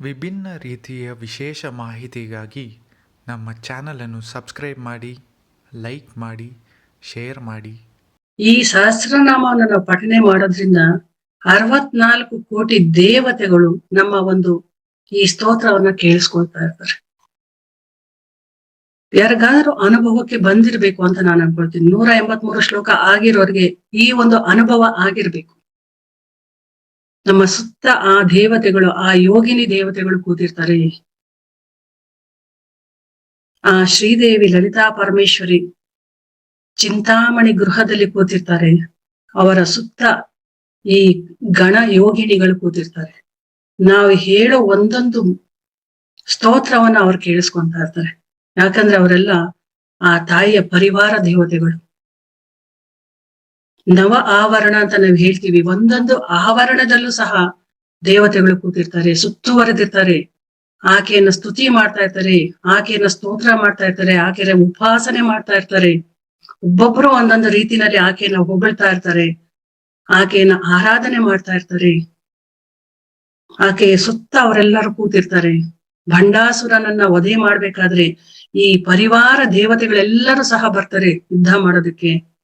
ವಿಭಿನ್ನ ರೀತಿಯ ವಿಶೇಷ ಮಾಹಿತಿಗಾಗಿ ನಮ್ಮ ಚಾನಲನ್ನು ಸಬ್ಸ್ಕ್ರೈಬ್ ಮಾಡಿ, ಲೈಕ್ ಮಾಡಿ, ಶೇರ್ ಮಾಡಿ. ಈ ಸಹಸ್ರನಾಮವನ್ನು ನಾವು ಪಠನೆ ಮಾಡೋದ್ರಿಂದ ಅರವತ್ನಾಲ್ಕು ಕೋಟಿ ದೇವತೆಗಳು ನಮ್ಮ ಒಂದು ಈ ಸ್ತೋತ್ರವನ್ನ ಕೇಳಿಸ್ಕೊಳ್ತಾ ಇರ್ತಾರೆ. ಯಾರಿಗಾದ್ರೂ ಅನುಭವಕ್ಕೆ ಬಂದಿರ್ಬೇಕು ಅಂತ ನಾನು ಅನ್ಕೊಳ್ತೀನಿ. ನೂರ ಎಂಬತ್ಮೂರು ಶ್ಲೋಕ ಆಗಿರೋರಿಗೆ ಈ ಒಂದು ಅನುಭವ ಆಗಿರ್ಬೇಕು. ನಮ್ಮ ಸುತ್ತ ಆ ದೇವತೆಗಳು, ಆ ಯೋಗಿನಿ ದೇವತೆಗಳು ಕೂತಿರ್ತಾರೆ. ಆ ಶ್ರೀದೇವಿ ಲಲಿತಾ ಪರಮೇಶ್ವರಿ ಚಿಂತಾಮಣಿ ಗೃಹದಲ್ಲಿ ಕೂತಿರ್ತಾರೆ. ಅವರ ಸುತ್ತ ಈ ಗಣ ಯೋಗಿಣಿಗಳು ಕೂತಿರ್ತಾರೆ. ನಾವು ಹೇಳೋ ಒಂದೊಂದು ಸ್ತೋತ್ರವನ್ನ ಅವ್ರು ಕೇಳಿಸ್ಕೊಂತ ಇರ್ತಾರೆ. ಯಾಕಂದ್ರೆ ಅವರೆಲ್ಲ ಆ ತಾಯಿಯ ಪರಿವಾರ ದೇವತೆಗಳು. ನವ ಆವರಣ ಅಂತ ನಾವು ಹೇಳ್ತೀವಿ. ಒಂದೊಂದು ಆವರಣದಲ್ಲೂ ಸಹ ದೇವತೆಗಳು ಕೂತಿರ್ತಾರೆ, ಸುತ್ತುವರೆದಿರ್ತಾರೆ. ಆಕೆಯನ್ನ ಸ್ತುತಿ ಮಾಡ್ತಾ ಇರ್ತಾರೆ, ಆಕೆಯನ್ನ ಸ್ತೋತ್ರ ಮಾಡ್ತಾ ಇರ್ತಾರೆ ಆಕೆಯ ಉಪಾಸನೆ ಮಾಡ್ತಾ ಇರ್ತಾರೆ. ಒಬ್ಬೊಬ್ರು ಒಂದೊಂದು ರೀತಿನಲ್ಲಿ ಆಕೆಯನ್ನ ಹೊಗಳ್ತಾ ಇರ್ತಾರೆ, ಆಕೆಯನ್ನ ಆರಾಧನೆ ಮಾಡ್ತಾ ಇರ್ತಾರೆ. ಆಕೆಯ ಸುತ್ತ ಅವರೆಲ್ಲರೂ ಕೂತಿರ್ತಾರೆ. ಭಂಡಾಸುರನನ್ನ ವಧೆ ಮಾಡ್ಬೇಕಾದ್ರೆ ಈ ಪರಿವಾರ ದೇವತೆಗಳೆಲ್ಲರೂ ಸಹ ಬರ್ತಾರೆ ಯುದ್ಧ ಮಾಡೋದಕ್ಕೆ.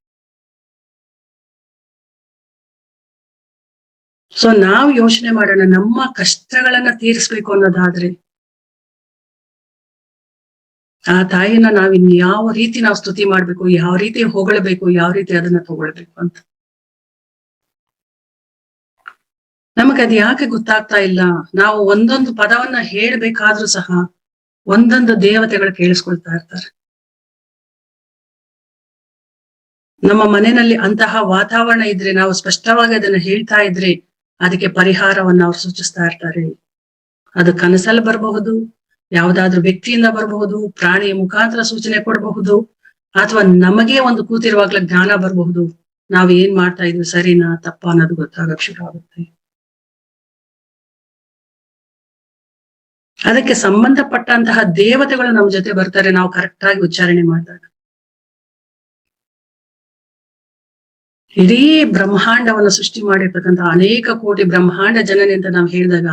ಸೊ ನಾವು ಯೋಚನೆ ಮಾಡೋಣ, ನಮ್ಮ ಕಷ್ಟಗಳನ್ನ ತೀರಿಸ್ಬೇಕು ಅನ್ನೋದಾದ್ರೆ. ಆ ತಾಯಿಯನ್ನ ನಾವ್ ಇನ್ ಯಾವ ರೀತಿ ನಾವು ಸ್ತುತಿ ಮಾಡ್ಬೇಕು, ಯಾವ ರೀತಿ ಹೊಗಳಬೇಕು, ಯಾವ ರೀತಿ ಅದನ್ನ ತಗೊಳ್ಬೇಕು ಅಂತ. ನಮಗೆ ಅದ್ ಯಾಕೆ ಗೊತ್ತಾಗ್ತಾ ಇಲ್ಲ? ನಾವು ಒಂದೊಂದು ಪದವನ್ನ ಹೇಳ್ಬೇಕಾದ್ರೂ ಸಹ ಒಂದೊಂದು ದೇವತೆಗಳು ಕೇಳಿಸ್ಕೊಳ್ತಾ ಇರ್ತಾರೆ. ನಮ್ಮ ಮನೆಯಲ್ಲಿ ಅಂತಹ ವಾತಾವರಣ ಇದ್ರೆ, ನಾವು ಸ್ಪಷ್ಟವಾಗಿ ಅದನ್ನ ಹೇಳ್ತಾ ಇದ್ರೆ ಅದಕ್ಕೆ ಪರಿಹಾರವನ್ನು ಅವ್ರು ಸೂಚಿಸ್ತಾ ಇರ್ತಾರೆ. ಅದು ಕನಸಲ್ಲಿ ಬರಬಹುದು, ಯಾವ್ದಾದ್ರು ವ್ಯಕ್ತಿಯಿಂದ ಬರಬಹುದು ಪ್ರಾಣಿ ಮುಖಾಂತರ ಸೂಚನೆ ಕೊಡಬಹುದು, ಅಥವಾ ನಮಗೆ ಒಂದು ಕೂತಿರುವಾಗ್ಲೇ ಜ್ಞಾನ ಬರಬಹುದು. ನಾವ್ ಏನ್ ಮಾಡ್ತಾ ಇದ್ವಿ, ಸರಿನಾ, ತಪ್ಪ ಅನ್ನೋದು ಗೊತ್ತಾಗಕ್ ಶುರು ಆಗುತ್ತೆ. ಅದಕ್ಕೆ ಸಂಬಂಧಪಟ್ಟಂತಹ ದೇವತೆಗಳು ನಮ್ಮ ಜೊತೆ ಬರ್ತಾರೆ, ನಾವು ಕರೆಕ್ಟ್ ಆಗಿ ಉಚ್ಚಾರಣೆ ಮಾಡಿದಾಗ. ಇಡೀ ಬ್ರಹ್ಮಾಂಡವನ್ನು ಸೃಷ್ಟಿ ಮಾಡಿರ್ತಕ್ಕಂಥ ಅನೇಕ ಕೋಟಿ ಬ್ರಹ್ಮಾಂಡ ಜನನಿ ಅಂತ ನಾವು ಹೇಳಿದಾಗ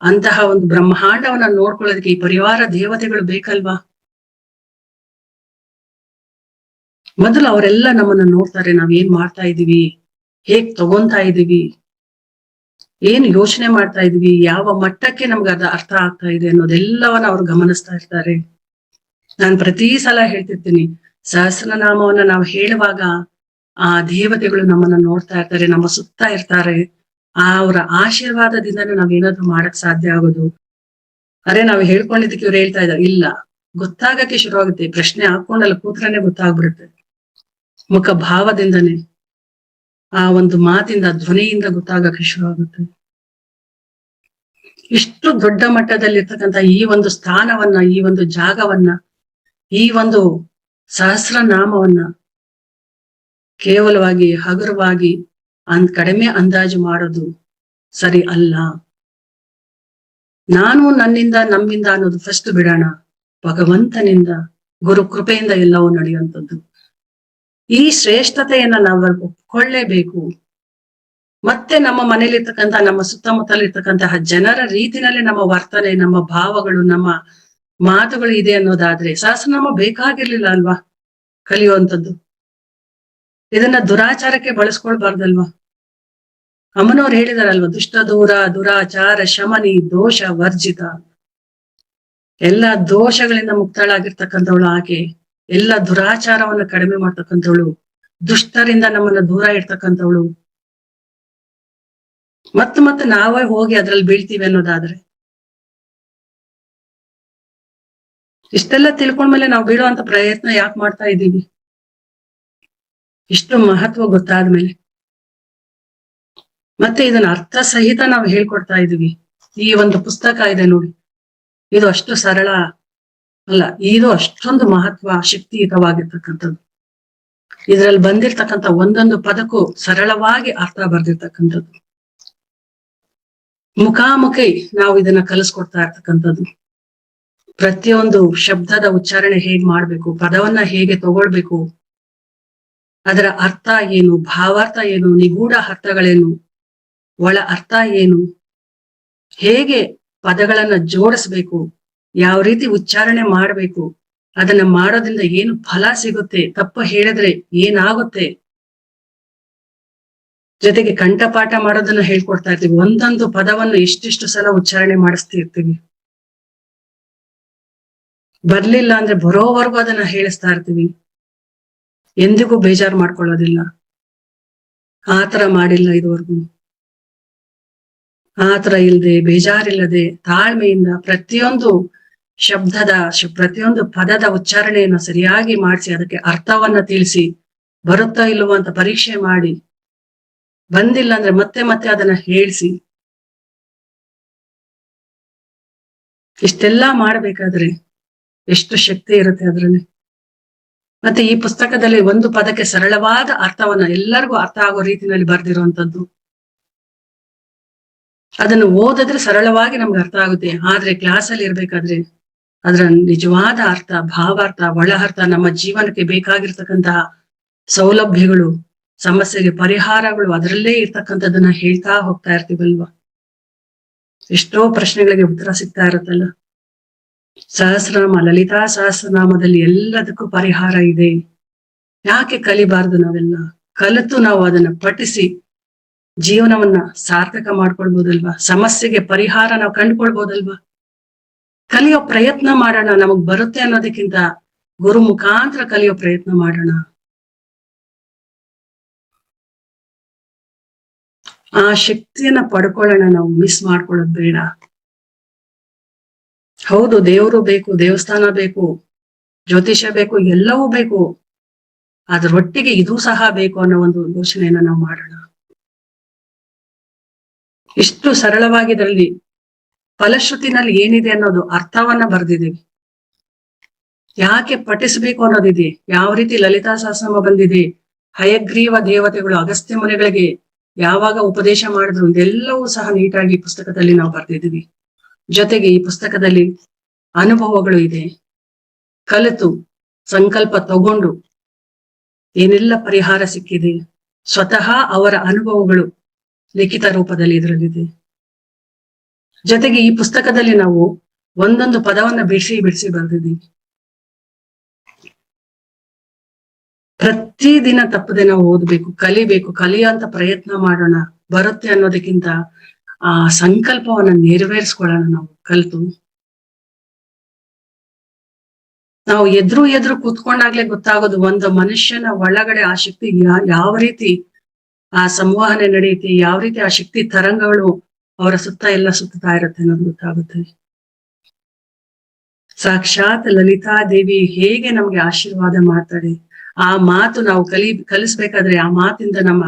ಅಂತಹ ಒಂದು ಬ್ರಹ್ಮಾಂಡವನ್ನ ನೋಡ್ಕೊಳ್ಳೋದಕ್ಕೆ ಈ ಪರಿವಾರ ದೇವತೆಗಳು ಬೇಕಲ್ವಾ? ಮೊದಲು ಅವರೆಲ್ಲ ನಮ್ಮನ್ನ ನೋಡ್ತಾರೆ, ನಾವ್ ಏನ್ ಮಾಡ್ತಾ ಇದೀವಿ ಹೇಗ್ ತಗೊಂತಾ ಇದೀವಿ ಏನ್ ಯೋಚನೆ ಮಾಡ್ತಾ ಇದೀವಿ ಯಾವ ಮಟ್ಟಕ್ಕೆ ನಮ್ಗೆ ಅದ ಅರ್ಥ ಆಗ್ತಾ ಇದೆ ಅನ್ನೋದೆಲ್ಲವನ್ನ ಅವ್ರು ಗಮನಿಸ್ತಾ ಇರ್ತಾರೆ. ನಾನ್ ಪ್ರತಿ ಸಲ ಹೇಳ್ತಿರ್ತೀನಿ, ಸಹಸ್ರನಾಮವನ್ನ ನಾವು ಹೇಳುವಾಗ ಆ ದೇವತೆಗಳು ನಮ್ಮನ್ನ ನೋಡ್ತಾ ಇರ್ತಾರೆ, ನಮ್ಮ ಸುತ್ತ ಇರ್ತಾರೆ. ಆ ಅವರ ಆಶೀರ್ವಾದದಿಂದನೇ ನಾವ್ ಏನಾದ್ರು ಮಾಡಕ್ ಸಾಧ್ಯ ಆಗೋದು? ಅರೆ, ನಾವು ಹೇಳ್ಕೊಂಡಿದ್ದಕ್ಕೆ ಇವ್ರು ಹೇಳ್ತಾ ಇದ್ದಾರೆ. ಇಲ್ಲ. ಗೊತ್ತಾಗಕ್ಕೆ ಶುರು ಆಗುತ್ತೆ ಪ್ರಶ್ನೆ ಹಾಕೊಂಡಲ್ಲ ಕೂತ್ರನೇ ಗೊತ್ತಾಗ್ಬಿಡುತ್ತೆ. ಮುಖ ಭಾವದಿಂದನೇ. ಆ ಒಂದು ಮಾತಿಂದ, ಧ್ವನಿಯಿಂದ ಗೊತ್ತಾಗಕ್ಕೆ ಶುರು ಆಗುತ್ತೆ ಇಷ್ಟು ದೊಡ್ಡ ಮಟ್ಟದಲ್ಲಿರ್ತಕ್ಕಂಥ ಈ ಒಂದು ಸ್ಥಾನವನ್ನ, ಈ ಒಂದು ಜಾಗವನ್ನ, ಈ ಒಂದು ಸಹಸ್ರನಾಮವನ್ನ ಕೇವಲವಾಗಿ ಹಗುರವಾಗಿ ಅನ್ ಕಡಿಮೆ ಅಂದಾಜು ಮಾಡೋದು ಸರಿ ಅಲ್ಲ. ನಾನು ನನ್ನಿಂದ ನಮ್ಮಿಂದ ಅನ್ನೋದು ಫಸ್ಟ್ ಬಿಡೋಣ. ಭಗವಂತನಿಂದ, ಗುರು ಕೃಪೆಯಿಂದ ಎಲ್ಲವೂ ನಡೆಯುವಂಥದ್ದು. ಈ ಶ್ರೇಷ್ಠತೆಯನ್ನ ನಾವು ಒಪ್ಕೊಳ್ಳೇಬೇಕು. ಮತ್ತೆ ನಮ್ಮ ಮನೇಲಿರ್ತಕ್ಕಂಥ, ನಮ್ಮ ಸುತ್ತಮುತ್ತಲಿರ್ತಕ್ಕಂತಹ ಜನರ ರೀತಿನಲ್ಲಿ ನಮ್ಮ ವರ್ತನೆ, ನಮ್ಮ ಭಾವಗಳು, ನಮ್ಮ ಮಾತುಗಳು ಇದೆ ಅನ್ನೋದಾದ್ರೆ ಸಹಸ್ರನಾಮ ಬೇಕಾಗಿರ್ಲಿಲ್ಲ ಅಲ್ವಾ? ಕಲಿಯುವಂಥದ್ದು. ಇದನ್ನ ದುರಾಚಾರಕ್ಕೆ ಬಳಸ್ಕೊಳ್ಬಾರ್ದಲ್ವಾ? ಅಮ್ಮನವ್ರು ಹೇಳಿದಾರಲ್ವಾ, ದುಷ್ಟ, ದೂರ, ದುರಾಚಾರ, ಶಮನಿ, ದೋಷ, ವರ್ಜಿತ. ಎಲ್ಲ ದೋಷಗಳಿಂದ ಮುಕ್ತಳಾಗಿರ್ತಕ್ಕಂಥವಳು ಆಕೆ, ಎಲ್ಲ ದುರಾಚಾರವನ್ನ ಕಡಿಮೆ ಮಾಡ್ತಕ್ಕಂಥವಳು, ದುಷ್ಟರಿಂದ ನಮ್ಮನ್ನ ದೂರ ಇಡ್ತಕ್ಕಂಥವಳು. ಮತ್ತ ಮತ್ತೆ ನಾವೇ ಹೋಗಿ ಅದ್ರಲ್ಲಿ ಬೀಳ್ತೀವಿ ಅನ್ನೋದಾದ್ರೆ? ಇಷ್ಟೆಲ್ಲ ತಿಳ್ಕೊಂಡ್ಮೇಲೆ ನಾವು ಬೀಳುವಂತ ಪ್ರಯತ್ನ ಯಾಕೆ ಮಾಡ್ತಾ ಇದ್ದೀವಿ ಇಷ್ಟು ಮಹತ್ವ ಗೊತ್ತಾದ್ಮೇಲೆ. ಮತ್ತೆ ಇದನ್ನ ಅರ್ಥ ಸಹಿತ ನಾವು ಹೇಳ್ಕೊಡ್ತಾ ಇದೀವಿ. ಈ ಒಂದು ಪುಸ್ತಕ ಇದೆ ನೋಡಿ. ಇದು ಅಷ್ಟು ಸರಳ ಅಲ್ಲ, ಇದು ಅಷ್ಟೊಂದು ಮಹತ್ವ ಶಕ್ತಿಯುತವಾಗಿರ್ತಕ್ಕಂಥದ್ದು. ಇದ್ರಲ್ಲಿ ಬಂದಿರ್ತಕ್ಕಂಥ ಒಂದೊಂದು ಪದಕ್ಕೂ ಸರಳವಾಗಿ ಅರ್ಥ ಬರ್ದಿರ್ತಕ್ಕಂಥದ್ದು. ಮುಖಾಮುಖಿ ನಾವು ಇದನ್ನ ಕಲಿಸ್ಕೊಡ್ತಾ ಇರ್ತಕ್ಕಂಥದ್ದು. ಪ್ರತಿಯೊಂದು ಶಬ್ದದ ಉಚ್ಚಾರಣೆ ಹೇಗ್ ಮಾಡ್ಬೇಕು, ಪದವನ್ನ ಹೇಗೆ ತಗೊಳ್ಬೇಕು ಅದರ ಅರ್ಥ ಏನು? ಭಾವಾರ್ಥ ಏನು? ನಿಗೂಢ ಅರ್ಥಗಳೇನು? ಒಳ ಅರ್ಥ ಏನು? ಹೇಗೆ ಪದಗಳನ್ನ ಜೋಡಿಸ್ಬೇಕು? ಯಾವ ರೀತಿ ಉಚ್ಚಾರಣೆ ಮಾಡಬೇಕು? ಅದನ್ನ ಮಾಡೋದ್ರಿಂದ ಏನು ಫಲ ಸಿಗುತ್ತೆ? ತಪ್ಪು ಹೇಳಿದ್ರೆ ಏನಾಗುತ್ತೆ? ಜೊತೆಗೆ ಕಂಠಪಾಠ ಮಾಡೋದನ್ನ ಹೇಳ್ಕೊಡ್ತಾ ಇರ್ತೀವಿ. ಒಂದೊಂದು ಪದವನ್ನು ಇಷ್ಟಿಷ್ಟು ಸಲ ಉಚ್ಚಾರಣೆ ಮಾಡಿಸ್ತಾ ಇರ್ತೀವಿ ಬರ್ಲಿಲ್ಲ ಅಂದ್ರೆ ಬರೋವರೆಗೂ ಅದನ್ನ ಹೇಳಿಸ್ತಾ ಇರ್ತೀವಿ. ಎಂದಿಗೂ ಬೇಜಾರು ಮಾಡ್ಕೊಳ್ಳೋದಿಲ್ಲ. ಆತರ ಮಾಡಿಲ್ಲ ಇದುವರೆಗೂ. ಆತರ ಇಲ್ಲದೆ ಬೇಜಾರಿಲ್ಲದೆ, ತಾಳ್ಮೆಯಿಂದ ಪ್ರತಿಯೊಂದು ಶಬ್ದದ ಪ್ರತಿಯೊಂದು ಪದದ ಉಚ್ಚಾರಣೆಯನ್ನು ಸರಿಯಾಗಿ ಮಾಡಿಸಿ, ಅದಕ್ಕೆ ಅರ್ಥವನ್ನ ತಿಳಿಸಿ, ಬರುತ್ತಾ ಇಲ್ವೋ ಅಂತ ಪರೀಕ್ಷೆ ಮಾಡಿ, ಬಂದಿಲ್ಲ ಅಂದ್ರೆ ಮತ್ತೆ ಮತ್ತೆ ಅದನ್ನ ಹೇಳಿಸಿ. ಇಷ್ಟೆಲ್ಲಾ ಮಾಡ್ಬೇಕಾದ್ರೆ ಎಷ್ಟು ಶಕ್ತಿ ಇರುತ್ತೆ ಅದ್ರಲ್ಲಿ. ಮತ್ತೆ ಈ ಪುಸ್ತಕದಲ್ಲಿ ಒಂದು ಪದಕ್ಕೆ ಸರಳವಾದ ಅರ್ಥವನ್ನ ಎಲ್ಲರಿಗೂ ಅರ್ಥ ಆಗೋ ರೀತಿಯಲ್ಲಿ ಬರ್ದಿರುವಂತದ್ದು ಅದನ್ನು ಓದಿದ್ರೆ ಸರಳವಾಗಿ ನಮ್ಗೆ ಅರ್ಥ ಆಗುತ್ತೆ. ಆದ್ರೆ ಕ್ಲಾಸ್ ಅಲ್ಲಿ ಇರ್ಬೇಕಾದ್ರೆ ಅದರ ನಿಜವಾದ ಅರ್ಥ, ಭಾವಾರ್ಥ ಒಳ ಅರ್ಥ ನಮ್ಮ ಜೀವನಕ್ಕೆ ಬೇಕಾಗಿರ್ತಕ್ಕಂತಹ ಸೌಲಭ್ಯಗಳು, ಸಮಸ್ಯೆಗೆ ಪರಿಹಾರಗಳು ಅದರಲ್ಲೇ ಇರ್ತಕ್ಕಂಥದ್ದನ್ನ ಹೇಳ್ತಾ ಹೋಗ್ತಾ ಇರ್ತೀವಲ್ವಾ? ಎಷ್ಟೋ ಪ್ರಶ್ನೆಗಳಿಗೆ ಉತ್ತರ ಸಿಗ್ತಾ ಇರುತ್ತಲ್ಲ. ಸಹಸ್ರನಾಮ ಲಲಿತಾ ಸಹಸ್ರನಾಮದಲ್ಲಿ ಎಲ್ಲದಕ್ಕೂ ಪರಿಹಾರ ಇದೆ. ಯಾಕೆ ಕಲಿಬಾರ್ದು ನಾವೆಲ್ಲ? ಕಲಿತು ನಾವು ಅದನ್ನ ಪಠಿಸಿ ಜೀವನವನ್ನ ಸಾರ್ಥಕ ಮಾಡ್ಕೊಳ್ಬೋದಲ್ವಾ? ಸಮಸ್ಯೆಗೆ ಪರಿಹಾರ ನಾವು ಕಂಡುಕೊಳ್ಬೋದಲ್ವಾ? ಕಲಿಯೋ ಪ್ರಯತ್ನ ಮಾಡೋಣ, ನಮಗ್ ಬರುತ್ತೆ ಅನ್ನೋದಕ್ಕಿಂತ ಗುರು ಮುಖಾಂತರ ಕಲಿಯೋ ಪ್ರಯತ್ನ ಮಾಡೋಣ. ಆ ಶಕ್ತಿಯನ್ನ ಪಡ್ಕೊಳ್ಳೋಣ, ನಾವು ಮಿಸ್ ಮಾಡ್ಕೊಳ್ಳೋದು ಬೇಡ. ಹೌದು, ದೇವರು ಬೇಕು, ದೇವಸ್ಥಾನ ಬೇಕು, ಜ್ಯೋತಿಷ್ಯ ಬೇಕು, ಎಲ್ಲವೂ ಬೇಕು. ಅದರೊಟ್ಟಿಗೆ ಇದು ಸಹ ಬೇಕು ಅನ್ನೋ ಒಂದು ಯೋಚನೆಯನ್ನ ನಾವು ಮಾಡೋಣ. ಇಷ್ಟು ಸರಳವಾಗಿ ಇದರಲ್ಲಿ ಫಲಶ್ರುತಿನಲ್ಲಿ ಏನಿದೆ ಅನ್ನೋದು ಅರ್ಥವನ್ನ ಬರೆದಿದ್ದೀವಿ. ಯಾಕೆ ಪಠಿಸಬೇಕು ಅನ್ನೋದಿದೆ? ಯಾವ ರೀತಿ ಲಲಿತಾ ಸಹಸ್ರಮ ಬಂದಿದೆ? ಹಯಗ್ರೀವ ದೇವತೆಗಳು ಅಗಸ್ತ್ಯ ಮುನಿಗಳಿಗೆ ಯಾವಾಗ ಉಪದೇಶ ಮಾಡಿದ್ರು? ಇದೆಲ್ಲವೂ ಸಹ ನೀಟಾಗಿ ಪುಸ್ತಕದಲ್ಲಿ ನಾವು ಬರ್ದಿದ್ದೀವಿ. ಜೊತೆಗೆ ಈ ಪುಸ್ತಕದಲ್ಲಿ ಅನುಭವಗಳು ಇದೆ. ಕಲಿತು, ಸಂಕಲ್ಪ ತಗೊಂಡು ಏನೆಲ್ಲ ಪರಿಹಾರ ಸಿಕ್ಕಿದೆ? ಸ್ವತಃ ಅವರ ಅನುಭವಗಳು ಲಿಖಿತ ರೂಪದಲ್ಲಿ ಇದರಲ್ಲಿದೆ. ಜೊತೆಗೆ ಈ ಪುಸ್ತಕದಲ್ಲಿ ನಾವು ಒಂದೊಂದು ಪದವನ್ನ ಬಿಡಿಸಿ ಬಿಡಿಸಿ ಬರ್ದಿದ್ದೀವಿ ಪ್ರತಿದಿನ ತಪ್ಪದೆ ನಾವು ಓದಬೇಕು, ಕಲಿಬೇಕು ಅಂತ ಪ್ರಯತ್ನ ಮಾಡೋಣ ಬರುತ್ತೆ ಅನ್ನೋದಕ್ಕಿಂತ ಆ ಸಂಕಲ್ಪವನ್ನ ನೆರವೇರಿಸ್ಕೊಳ್ಳೋಣ ನಾವು ಕಲಿತು. ನಾವು ಎದುರು ಎದುರು ಕೂತ್ಕೊಂಡಾಗ್ಲೇ ಗೊತ್ತಾಗೋದು ಒಂದು ಮನುಷ್ಯನ ಒಳಗಡೆ ಆ ಶಕ್ತಿ ಯಾವ ರೀತಿ ಆ ಸಂವಹನೆ ನಡೆಯುತ್ತೆ, ಯಾವ ರೀತಿ ಆ ಶಕ್ತಿ ತರಂಗಗಳು ಅವರ ಸುತ್ತ ಎಲ್ಲ ಸುತ್ತಾ ಇರುತ್ತೆ ಅನ್ನೋದು ಗೊತ್ತಾಗುತ್ತೆ. ಸಾಕ್ಷಾತ್ ಲಲಿತಾ ದೇವಿ ಹೇಗೆ ನಮ್ಗೆ ಆಶೀರ್ವಾದ ಮಾಡ್ತಾಳೆ, ಆ ಮಾತು ನಾವು ಕಲಿ, ಕಲಿಸ್ಬೇಕಾದ್ರೆ ಆ ಮಾತಿಂದ ನಮ್ಮ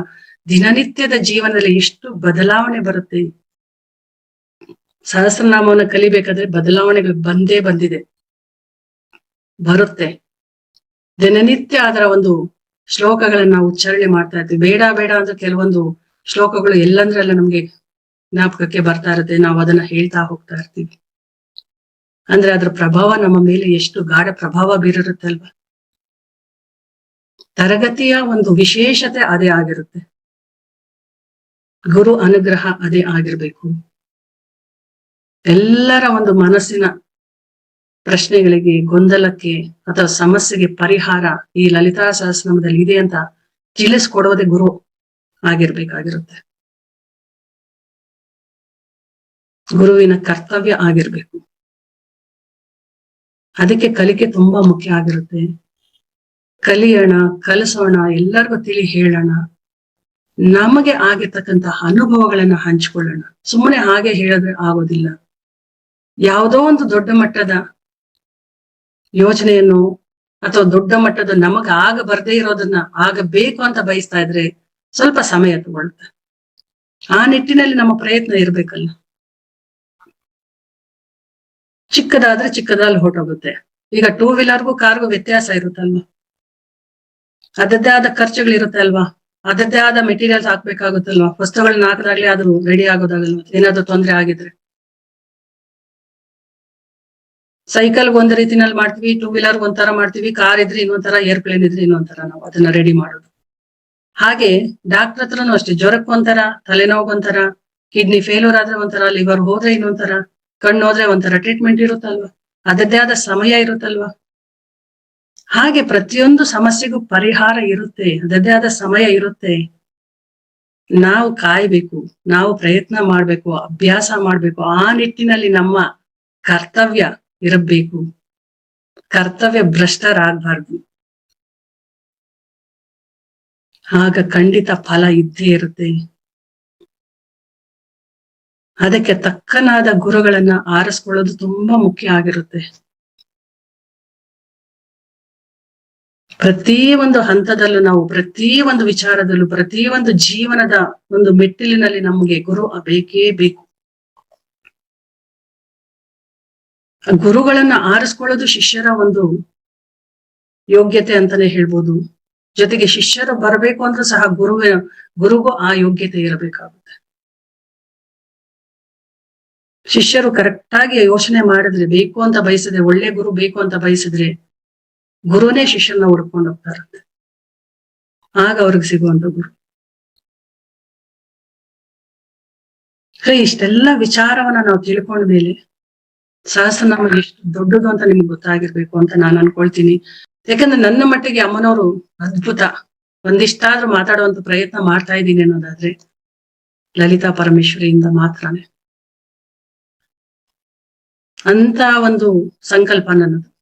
ದಿನನಿತ್ಯದ ಜೀವನದಲ್ಲಿ ಎಷ್ಟು ಬದಲಾವಣೆ ಬರುತ್ತೆ? ಸಹಸ್ರನಾಮವನ್ನ ಕಲಿಬೇಕಾದ್ರೆ ಬದಲಾವಣೆಗಳು ಬಂದೇ ಬಂದಿದೆ. ಬರುತ್ತೆ. ದಿನನಿತ್ಯ ಅದರ ಒಂದು ಶ್ಲೋಕಗಳನ್ನ ನಾವು ಉಚ್ಚಾರಣೆ ಮಾಡ್ತಾ ಇರ್ತೀವಿ. ಬೇಡ ಬೇಡ ಅಂದ್ರೆ ಕೆಲವೊಂದು ಶ್ಲೋಕಗಳು ಎಲ್ಲಂದ್ರೆಲ್ಲ ನಮ್ಗೆ ಜ್ಞಾಪಕಕ್ಕೆ ಬರ್ತಾ ಇರುತ್ತೆ. ನಾವು ಅದನ್ನ ಹೇಳ್ತಾ ಹೋಗ್ತಾ ಇರ್ತೀವಿ. ಅಂದ್ರೆ ಅದ್ರ ಪ್ರಭಾವ ನಮ್ಮ ಮೇಲೆ ಎಷ್ಟು ಗಾಢ ಪ್ರಭಾವ ಬೀರಿರುತ್ತಲ್ವ? ತರಗತಿಯ ಒಂದು ವಿಶೇಷತೆ ಅದೇ ಆಗಿರುತ್ತೆ. ಗುರು ಅನುಗ್ರಹ ಅದೇ ಆಗಿರ್ಬೇಕು. ಎಲ್ಲರ ಒಂದು ಮನಸ್ಸಿನ ಪ್ರಶ್ನೆಗಳಿಗೆ ಗೊಂದಲಕ್ಕೆ ಅಥವಾ ಸಮಸ್ಯೆಗೆ ಪರಿಹಾರ ಈ ಲಲಿತಾ ಸಹಸ್ರನಾಮದಲ್ಲಿ ಇದೆ ಅಂತ ತಿಳಿಸ್ಕೊಡೋದೇ ಗುರು ಆಗಿರ್ಬೇಕಾಗಿರುತ್ತೆ. ಗುರುವಿನ ಕರ್ತವ್ಯ ಆಗಿರ್ಬೇಕು. ಅದಕ್ಕೆ ಕಲಿಕೆ ತುಂಬಾ ಮುಖ್ಯ ಆಗಿರುತ್ತೆ. ಕಲಿಯೋಣ, ಕಲಿಸೋಣ, ಎಲ್ಲರಿಗೂ ತಿಳಿ ಹೇಳೋಣ. ನಮಗೆ ಆಗಿರ್ತಕ್ಕಂತಹ ಅನುಭವಗಳನ್ನ ಹಂಚ್ಕೊಳ್ಳೋಣ. ಸುಮ್ಮನೆ ಹಾಗೆ ಹೇಳಿದ್ರೆ ಆಗೋದಿಲ್ಲ. ಯಾವುದೋ ಒಂದು ದೊಡ್ಡ ಮಟ್ಟದ ಯೋಜನೆಯನ್ನು ಅಥವಾ ದೊಡ್ಡ ಮಟ್ಟದ ನಮಗ ಆಗ ಬರದೇ ಇರೋದನ್ನ ಆಗಬೇಕು ಅಂತ ಬಯಸ್ತಾ ಇದ್ರೆ ಸ್ವಲ್ಪ ಸಮಯ ತಗೊಳುತ್ತೆ ಆ ನಿಟ್ಟಿನಲ್ಲಿ ನಮ್ಮ ಪ್ರಯತ್ನ ಇರ್ಬೇಕಲ್ಲ. ಚಿಕ್ಕದಾದ್ರೆ ಚಿಕ್ಕದಲ್ಲಿ ಹೊರಟೋಗುತ್ತೆ. ಈಗ ಟೂ ವೀಲರ್ಗೂ ಕಾರ್ಗೂ ವ್ಯತ್ಯಾಸ ಇರುತ್ತಲ್ವಾ? ಅದದ್ದೇ ಆದ ಖರ್ಚುಗಳಿರುತ್ತೆ ಅಲ್ವಾ? ಅದದ್ದೇ ಆದ ಮೆಟೀರಿಯಲ್ಸ್ ಹಾಕ್ಬೇಕಾಗುತ್ತಲ್ವಾ? ವಸ್ತುಗಳನ್ನ ಹಾಕಿದಾಗ್ಲೇ ಆದ್ರೂ ರೆಡಿ ಆಗೋದಾಗಲ್ವಾ? ಏನಾದ್ರೂ ತೊಂದರೆ ಆಗಿದ್ರೆ? ಸೈಕಲ್ ಒಂದ್ ರೀತಿನಲ್ಲಿ ಮಾಡ್ತೀವಿ ಟೂ ವೀಲರ್ ಒಂಥರ ಮಾಡ್ತೀವಿ ಕಾರ್ ಇದ್ರೆ ಇನ್ನೊಂಥರ ಏರ್ಪ್ಲೇನ್ ಇದ್ರೆ ಇನ್ನೊಂಥರ ನಾವು ಅದನ್ನ ರೆಡಿ ಮಾಡೋದು. ಹಾಗೆ ಡಾಕ್ಟರ್ ಹತ್ರನು ಅಷ್ಟೇ, ಜ್ವರಕ್ಕೆ ಒಂಥರ ತಲೆನೋವು ಒಂಥರ ಕಿಡ್ನಿ ಫೇಲ್ಯೂರ್ ಆದ್ರೆ ಒಂಥರ ಲಿವರ್ ಹೋದ್ರೆ ಇನ್ನೊಂಥರ, ಕಣ್ಣು ಹೋದ್ರೆ ಒಂಥರ ಟ್ರೀಟ್ಮೆಂಟ್ ಇರುತ್ತಲ್ವಾ? ಅದರದ್ದೇ ಆದ ಸಮಯ ಇರುತ್ತಲ್ವಾ? ಹಾಗೆ ಪ್ರತಿಯೊಂದು ಸಮಸ್ಯೆಗೂ ಪರಿಹಾರ ಇರುತ್ತೆ ಅದೇ ಆದ ಸಮಯ ಇರುತ್ತೆ. ನಾವು ಕಾಯ್ಬೇಕು, ನಾವು ಪ್ರಯತ್ನ ಮಾಡ್ಬೇಕು, ಅಭ್ಯಾಸ ಮಾಡ್ಬೇಕು, ಆ ನಿಟ್ಟಿನಲ್ಲಿ ನಮ್ಮ ಕರ್ತವ್ಯ ಇರಬೇಕು. ಕರ್ತವ್ಯ ಭ್ರಷ್ಟರಾಗಬಾರ್ದು. ಆಗ ಖಂಡಿತ ಫಲ ಇದ್ದೇ ಇರುತ್ತೆ. ಅದಕ್ಕೆ ತಕ್ಕನಾದ ಗುರುಗಳನ್ನ ಆರಿಸ್ಕೊಳ್ಳೋದು ತುಂಬಾ ಮುಖ್ಯ ಆಗಿರುತ್ತೆ. ಪ್ರತಿ ಒಂದು ಹಂತದಲ್ಲೂ ನಾವು, ಪ್ರತಿ ಒಂದು ವಿಚಾರದಲ್ಲೂ, ಪ್ರತಿ ಒಂದು ಜೀವನದ ಒಂದು ಮೆಟ್ಟಿಲಿನಲ್ಲಿ ನಮಗೆ ಗುರು ಬೇಕೇ ಬೇಕು. ಗುರುಗಳನ್ನ ಆರಿಸ್ಕೊಳ್ಳೋದು ಶಿಷ್ಯರ ಒಂದು ಯೋಗ್ಯತೆ ಅಂತಾನೆ ಹೇಳ್ಬೋದು. ಜೊತೆಗೆ ಶಿಷ್ಯರು ಬರಬೇಕು ಅಂದ್ರೆ ಸಹ ಗುರುವಿನ ಗುರುಗೂ ಆ ಯೋಗ್ಯತೆ ಇರಬೇಕಾಗುತ್ತೆ. ಶಿಷ್ಯರು ಕರೆಕ್ಟಾಗಿ ಯೋಚನೆ ಮಾಡಿದ್ರೆ ಬೇಕು ಅಂತ ಬಯಸಿದ್ರೆ, ಒಳ್ಳೆ ಗುರು ಬೇಕು ಅಂತ ಬಯಸಿದ್ರೆ ಗುರುನೇ ಶಿಷ್ಯನ ಹುಡ್ಕೊಂಡು ಹೋಗ್ತಾರಂತೆ ಆಗ ಅವ್ರಿಗೆ ಸಿಗುವಂತ ಗುರು. ಇಷ್ಟೆಲ್ಲ ವಿಚಾರವನ್ನ ನಾವು ತಿಳ್ಕೊಂಡ ಮೇಲೆ ನಮಗೆ ಎಷ್ಟು ದೊಡ್ಡದು ಅಂತ ನಿಮ್ಗೆ ಗೊತ್ತಾಗಿರ್ಬೇಕು ಅಂತ ನಾನು ಅನ್ಕೊಳ್ತೀನಿ. ಯಾಕಂದ್ರೆ ನನ್ನ ಮಟ್ಟಿಗೆ ಅಮ್ಮನವರು ಅದ್ಭುತ. ಒಂದಿಷ್ಟಾದ್ರೂ ಮಾತಾಡುವಂತ ಪ್ರಯತ್ನ ಮಾಡ್ತಾ ಇದ್ದೀನಿ ಅನ್ನೋದಾದ್ರೆ ಲಲಿತಾ ಪರಮೇಶ್ವರಿಯಿಂದ ಮಾತ್ರನೇ. ಅಂತ ಒಂದು ಸಂಕಲ್ಪ ನನ್ನದು.